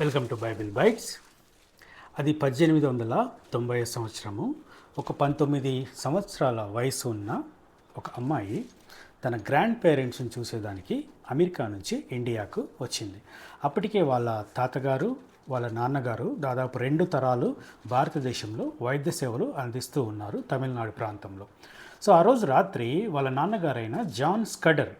Welcome to Bible bytes. అది పద్దెనిమిది వందల తొంభై సంవత్సరము. ఒక పంతొమ్మిది సంవత్సరాల వయసు ఉన్న ఒక అమ్మాయి తన గ్రాండ్ పేరెంట్స్ని చూసేదానికి అమెరికా నుంచి ఇండియాకు వచ్చింది. అప్పటికే వాళ్ళ తాతగారు వాళ్ళ నాన్నగారు దాదాపు రెండు తరాలు భారతదేశంలో వైద్య సేవలు అందిస్తూ ఉన్నారు తమిళనాడు ప్రాంతంలో. సో ఆ రోజు రాత్రి వాళ్ళ నాన్నగారైన జాన్ స్కడర్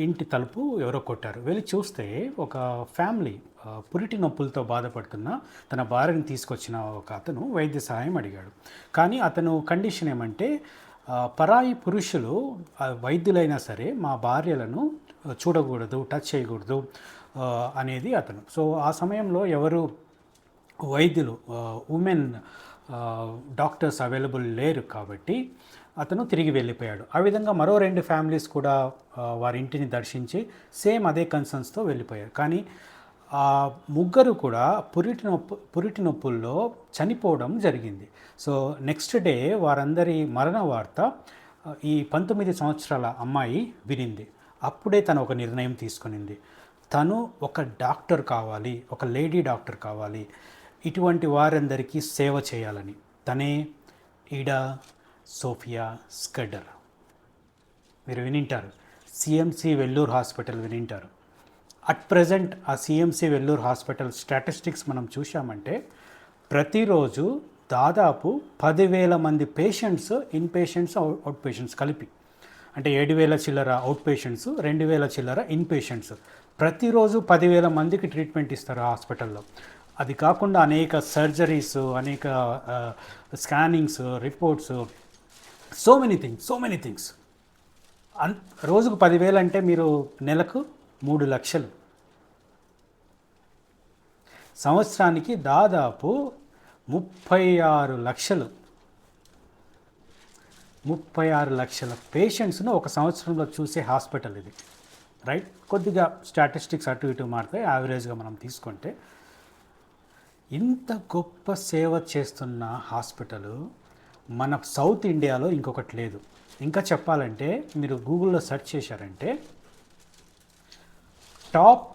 ఇంటి తలుపు ఎవరో కొట్టారు. వెళ్ళి చూస్తే ఒక ఫ్యామిలీ పురిటి నొప్పులతో బాధపడుతున్న తన భార్యను తీసుకొచ్చిన ఒక అతను వైద్య సహాయం అడిగాడు. కానీ అతను కండిషన్ ఏమంటే పరాయి పురుషులు వైద్యులైనా సరే మా భార్యలను చూడకూడదు టచ్ చేయకూడదు అనేది అతను. సో ఆ సమయంలో ఎవరు వైద్యులు ఉమెన్ డాక్టర్స్ అవైలబుల్ లేరు కాబట్టి అతను తిరిగి వెళ్ళిపోయాడు. ఆ విధంగా మరో రెండు ఫ్యామిలీస్ కూడా వారి ఇంటిని దర్శించి సేమ్ అదే కన్సర్న్స్తో వెళ్ళిపోయారు. కానీ ఆ ముగ్గురు కూడా పురిటి నొప్పు పురిటి నొప్పుల్లో చనిపోవడం జరిగింది. సో నెక్స్ట్ డే వారందరి మరణ వార్త ఈ పంతొమ్మిది సంవత్సరాల అమ్మాయి వినింది. అప్పుడే తను ఒక నిర్ణయం తీసుకునింది. తను ఒక డాక్టర్ కావాలి ఒక లేడీ డాక్టర్ కావాలి. ఇటువంటి వారందరికీ సేవ చేయాలని. తనే ఈడా సోఫియా స్కడర్ మీరు వినింటారు. సిఎంసి వెల్లూరు హాస్పిటల్ వినింటారు. అట్ ప్రజెంట్ ఆ సిఎంసి వెల్లూరు హాస్పిటల్ స్టాటిస్టిక్స్ మనం చూసామంటే ప్రతిరోజు దాదాపు పదివేల మంది patients in patients out patients కలిపి. అంటే ఏడు వేల చిల్లర అవుట్ పేషెంట్స్ రెండు వేల చిల్లర ఇన్ పేషెంట్స్ ప్రతిరోజు పదివేల మందికి ట్రీట్మెంట్ ఇస్తారు హాస్పిటల్లో అది కాకుండా అనేక సర్జరీస్ అనేక scannings reports so many things so many things అన్ రోజుకు పదివేలు అంటే మీరు నెలకు మూడు లక్షలు. సంవత్సరానికి దాదాపు ముప్పై ఆరు లక్షలు. ముప్పై ఆరు లక్షల పేషెంట్స్ను ఒక సంవత్సరంలో చూసే హాస్పిటల్ ఇది. రైట్? కొద్దిగా స్టాటిస్టిక్స్ అటు ఇటు మారుతాయి యావరేజ్గా మనం తీసుకుంటే. ఇంత గొప్ప సేవ చేస్తున్న హాస్పిటల్ మన సౌత్ ఇండియాలో ఇంకొకటి లేదు. ఇంకా చెప్పాలంటే మీరు గూగుల్లో సెర్చ్ చేశారంటే top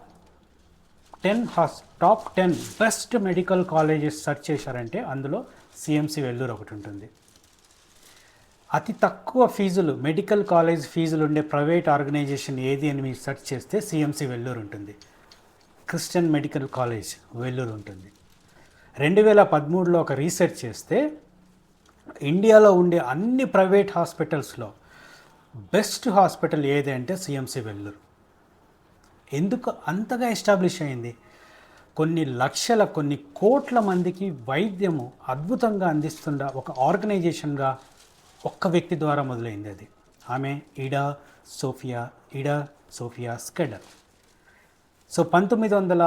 ten has top ten best medical colleges search చేశారంటే అందులో సిఎంసి వెల్లూరు ఒకటి ఉంటుంది. అతి తక్కువ ఫీజులు మెడికల్ కాలేజ్ ఫీజులు ఉండే ప్రైవేట్ ఆర్గనైజేషన్ ఏది అని మీరు సెర్చ్ చేస్తే సిఎంసి వెల్లూరు ఉంటుంది. క్రిస్టియన్ మెడికల్ కాలేజ్ వెల్లూరు ఉంటుంది. రెండు వేల పదమూడులో ఒక రీసెర్చ్ చేస్తే ఇండియాలో ఉండే అన్ని ప్రైవేట్ హాస్పిటల్స్లో బెస్ట్ హాస్పిటల్ ఏది అంటే సిఎంసి వెల్లూరు ఎందుకు అంతగా ఎస్టాబ్లిష్ అయింది? కొన్ని లక్షల కొన్ని కోట్ల మందికి వైద్యము అద్భుతంగా అందిస్తున్న ఒక ఆర్గనైజేషన్గా ఒక్క వ్యక్తి ద్వారా మొదలైంది అది. ఆమె ఇడా సోఫియా ఇడా సోఫియా స్కెడర్. సో పంతొమ్మిది వందల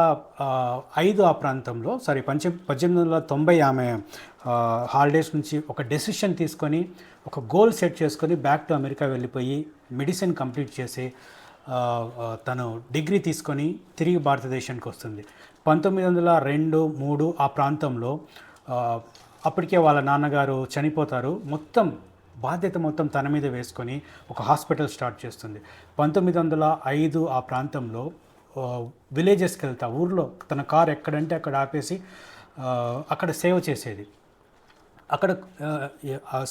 ఐదు ఆ ప్రాంతంలో సారీ పంచ పద్దెనిమిది వందల తొంభై ఆమె హాలిడేస్ నుంచి ఒక డెసిషన్ తీసుకొని ఒక గోల్ సెట్ చేసుకొని బ్యాక్ టు అమెరికా వెళ్ళిపోయి మెడిసిన్ కంప్లీట్ చేసి తను డిగ్రీ తీసుకొని తిరిగి భారతదేశానికి వస్తుంది. పంతొమ్మిది వందల రెండు మూడు ఆ ప్రాంతంలో అప్పటికే వాళ్ళ నాన్నగారు చనిపోతారు. మొత్తం బాధ్యత మొత్తం తన మీద వేసుకొని ఒక హాస్పిటల్ స్టార్ట్ చేస్తుంది. పంతొమ్మిది వందల ఐదు ఆ ప్రాంతంలో విలేజెస్కి వెళ్తా ఊర్లో తన కార్ ఎక్కడంటే అక్కడ ఆపేసి అక్కడ సేవ చేసేది. అక్కడ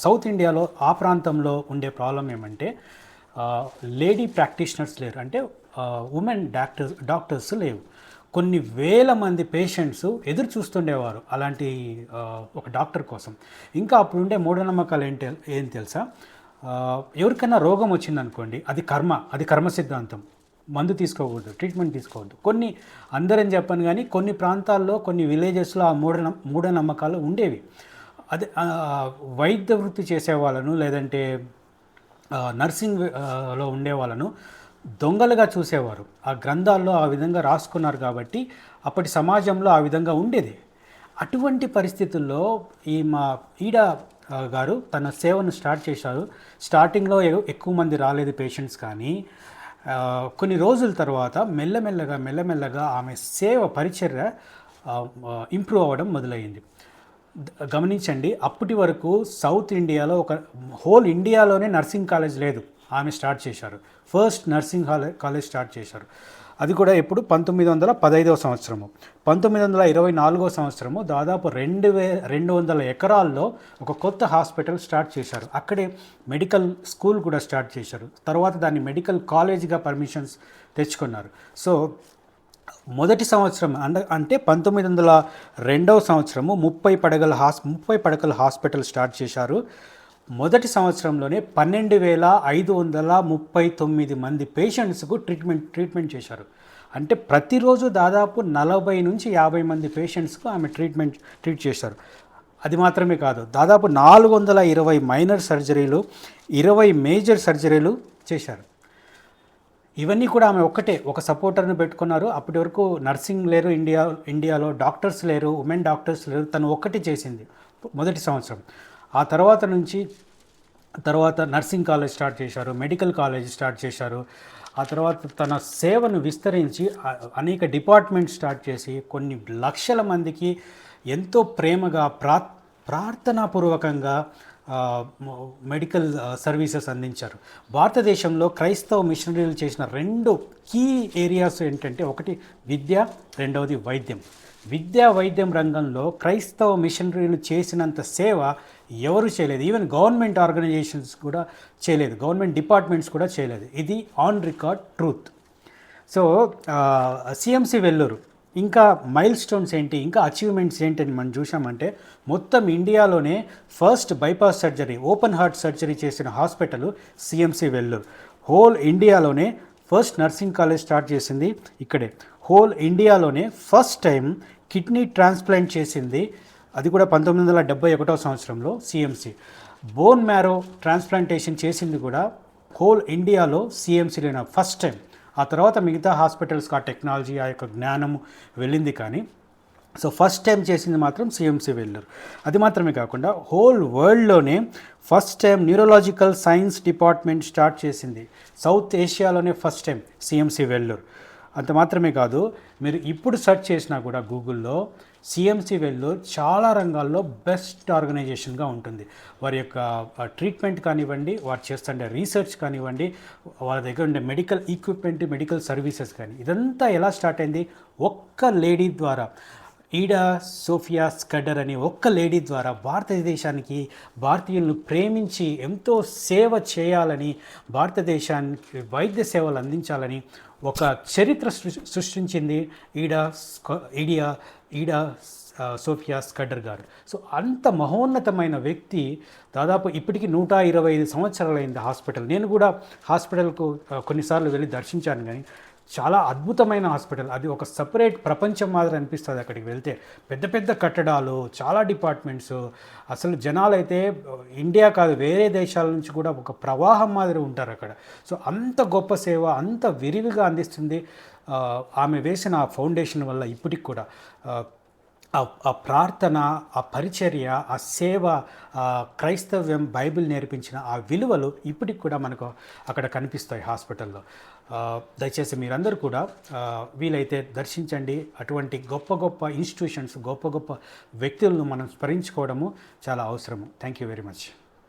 సౌత్ ఇండియాలో ఆ ప్రాంతంలో ఉండే ప్రాబ్లం ఏమంటే లేడీ ప్రాక్టీషనర్స్ లేరు. అంటే ఉమెన్ డాక్టర్స్ డాక్టర్స్ లేవు. కొన్ని వేల మంది పేషెంట్స్ ఎదురు చూస్తుండేవారు అలాంటి ఒక డాక్టర్ కోసం. ఇంకా అప్పుడు ఉండే మూఢనమ్మకాలు ఏంటి ఏం తెలుసా? ఎవరికైనా రోగం వచ్చిందనుకోండి అది కర్మ అది కర్మ సిద్ధాంతం. మందు తీసుకోకూడదు ట్రీట్మెంట్ తీసుకోవద్దు. కొన్ని అందరని చెప్పను కానీ కొన్ని ప్రాంతాల్లో కొన్ని విలేజెస్లో ఆ మూఢ మూఢనమ్మకాలు ఉండేవి. అదే వైద్య వృత్తి చేసే వాళ్ళను లేదంటే నర్సింగ్లో ఉండే వాళ్ళను దొంగలుగా చూసేవారు. ఆ గ్రంథాల్లో ఆ విధంగా రాసుకున్నారు కాబట్టి అప్పటి సమాజంలో ఆ విధంగా ఉండేది. అటువంటి పరిస్థితుల్లో ఈ మా ఈడ గారు తన సేవను స్టార్ట్ చేశారు. స్టార్టింగ్లో ఎక్కువ మంది రాలేదు పేషెంట్స్ కానీ కొన్ని రోజుల తర్వాత మెల్లమెల్లగా మెల్లమెల్లగా ఆమె సేవ పరిచర్య ఇంప్రూవ్ అవ్వడం మొదలైంది. గమనించండి అప్పటి వరకు సౌత్ ఇండియాలో ఒక హోల్ ఇండియాలోనే నర్సింగ్ కాలేజ్ లేదు. ఆమె స్టార్ట్ చేశారు. ఫస్ట్ నర్సింగ్ కాలేజ్ స్టార్ట్ చేశారు. అది కూడా ఎప్పుడు? పంతొమ్మిది వందల పదైదవ సంవత్సరము. పంతొమ్మిది వందల ఇరవై నాలుగో సంవత్సరము దాదాపు రెండు వే రెండు వందల ఎకరాల్లో ఒక కొత్త హాస్పిటల్ స్టార్ట్ చేశారు. అక్కడే మెడికల్ స్కూల్ కూడా స్టార్ట్ చేశారు. తర్వాత దాన్ని మెడికల్ కాలేజ్గా పర్మిషన్స్ తెచ్చుకున్నారు. సో మొదటి సంవత్సరం అంద అంటే పంతొమ్మిది వందల రెండవ సంవత్సరము ముప్పై పడగల హాస్ ముప్పై పడకల హాస్పిటల్ స్టార్ట్ చేశారు. మొదటి సంవత్సరంలోనే పన్నెండు వేల ఐదు వందల ముప్పై తొమ్మిది మంది పేషెంట్స్కు ట్రీట్మెంట్ ట్రీట్మెంట్ చేశారు. అంటే ప్రతిరోజు దాదాపు నలభై నుంచి యాభై మంది పేషెంట్స్కు ఆమె ట్రీట్మెంట్ ట్రీట్ చేశారు. అది మాత్రమే కాదు దాదాపు నాలుగు వందల ఇరవై మైనర్ సర్జరీలు ఇరవై మేజర్ సర్జరీలు చేశారు. ఇవన్నీ కూడా ఆమె ఒక్కటే ఒక సపోర్టర్ని పెట్టుకున్నారు. అప్పటి వరకు నర్సింగ్ లేరు ఇండియా ఇండియాలో డాక్టర్స్ లేరు ఉమెన్ డాక్టర్స్ లేరు తను ఒక్కటి చేసింది మొదటి సంవత్సరం. ఆ తర్వాత నుంచి తర్వాత నర్సింగ్ కాలేజ్ స్టార్ట్ చేశారు మెడికల్ కాలేజ్ స్టార్ట్ చేశారు. ఆ తర్వాత తన సేవను విస్తరించి అనేక డిపార్ట్మెంట్ స్టార్ట్ చేసి కొన్ని లక్షల మందికి ఎంతో ప్రేమగా ప్రా ప్రార్థనాపూర్వకంగా మెడికల్ సర్వీసెస్ అందించారు. భారతదేశంలో క్రైస్తవ మిషనరీలు చేసిన రెండు కీ ఏరియాస్ ఏంటంటే ఒకటి విద్య రెండవది వైద్యం. విద్యా వైద్యం రంగంలో క్రైస్తవ మిషనరీలు చేసినంత సేవ ఎవరు చేయలేదు. ఈవెన్ గవర్నమెంట్ ఆర్గనైజేషన్స్ కూడా చేయలేదు. గవర్నమెంట్ డిపార్ట్మెంట్స్ కూడా చేయలేదు. ఇది on record truth so CMC Vellore ఇంకా మైల్ స్టోన్స్ ఏంటి ఇంకా అచీవ్మెంట్స్ ఏంటి అని మనం చూసామంటే మొత్తం ఇండియాలోనే first bypass surgery open heart surgery చేసిన హాస్పిటల్ సిఎంసి వెల్లూరు హోల్ ఇండియాలోనే ఫస్ట్ నర్సింగ్ కాలేజ్ స్టార్ట్ చేసింది ఇక్కడే. హోల్ ఇండియాలోనే ఫస్ట్ టైం కిడ్నీ ట్రాన్స్ప్లాంట్ చేసింది అది కూడా పంతొమ్మిది వందల డెబ్బై ఒకటో సంవత్సరంలో సిఎంసి బోన్ మ్యారో ట్రాన్స్ప్లాంటేషన్ చేసింది కూడా హోల్ ఇండియాలో సిఎంసీలో ఫస్ట్ టైం ఆ తర్వాత మిగతా హాస్పిటల్స్కి ఆ టెక్నాలజీ ఆ యొక్క జ్ఞానం వెళ్ళింది కానీ సో ఫస్ట్ టైం చేసింది మాత్రం సిఎంసి వెల్లూరు అది మాత్రమే కాకుండా whole వరల్డ్లోనే first time neurological science department start చేసింది. సౌత్ ఏషియాలోనే ఫస్ట్ టైం సిఎంసి వెల్లూరు అంత మాత్రమే కాదు మీరు ఇప్పుడు సెర్చ్ చేసినా కూడా గూగుల్లో సిఎంసి వెల్లూరు చాలా రంగాల్లో బెస్ట్ ఆర్గనైజేషన్గా ఉంటుంది. వారి యొక్క ట్రీట్మెంట్ కానివ్వండి వారు చేస్తుండే రీసెర్చ్ కానివ్వండి వాళ్ళ దగ్గర ఉండే మెడికల్ ఈక్విప్మెంట్ మెడికల్ సర్వీసెస్ కానీ ఇదంతా ఎలా స్టార్ట్ అయింది? ఒక్క లేడీ ద్వారా. ఈడా సోఫియా స్కడర్ అనే ఒక్క లేడీ ద్వారా భారతదేశానికి భారతీయులను ప్రేమించి ఎంతో సేవ చేయాలని భారతదేశానికి వైద్య సేవలు అందించాలని ఒక చరిత్ర సృష్టించింది ఈడా ఈడియా ఈడా సోఫియా స్కడ్డర్ గారు. సో అంత మహోన్నతమైన వ్యక్తి దాదాపు ఇప్పటికి నూట ఇరవై ఐదు సంవత్సరాలైంది హాస్పిటల్. నేను కూడా హాస్పిటల్కు కొన్నిసార్లు వెళ్ళి దర్శించాను కానీ చాలా అద్భుతమైన హాస్పిటల్. అది ఒక సపరేట్ ప్రపంచం మాదిరి అనిపిస్తుంది అక్కడికి వెళ్తే. పెద్ద పెద్ద కట్టడాలు చాలా డిపార్ట్మెంట్స్. అసలు జనాలు అయితే ఇండియా కాదు వేరే దేశాల నుంచి కూడా ఒక ప్రవాహం మాదిరి ఉంటారు అక్కడ. సో అంత గొప్ప సేవ అంత విరివిగా అందిస్తుంది ఆమె వేసిన ఆ ఫౌండేషన్ వల్ల ఇప్పటికి కూడా. ఆ, ఆ ప్రార్థన ఆ పరిచర్య ఆ సేవ క్రైస్తవ్యం బైబిల్ నేర్పించిన ఆ విలువలు ఇప్పటికి కూడా మనకు అక్కడ కనిపిస్తాయి హాస్పిటల్లో. దయచేసి మీరందరూ కూడా వీలైతే దర్శించండి. అటువంటి గొప్ప గొప్ప ఇన్స్టిట్యూషన్స్ గొప్ప గొప్ప వ్యక్తులను మనం స్మరించుకోవడము చాలా అవసరము. Thank you very much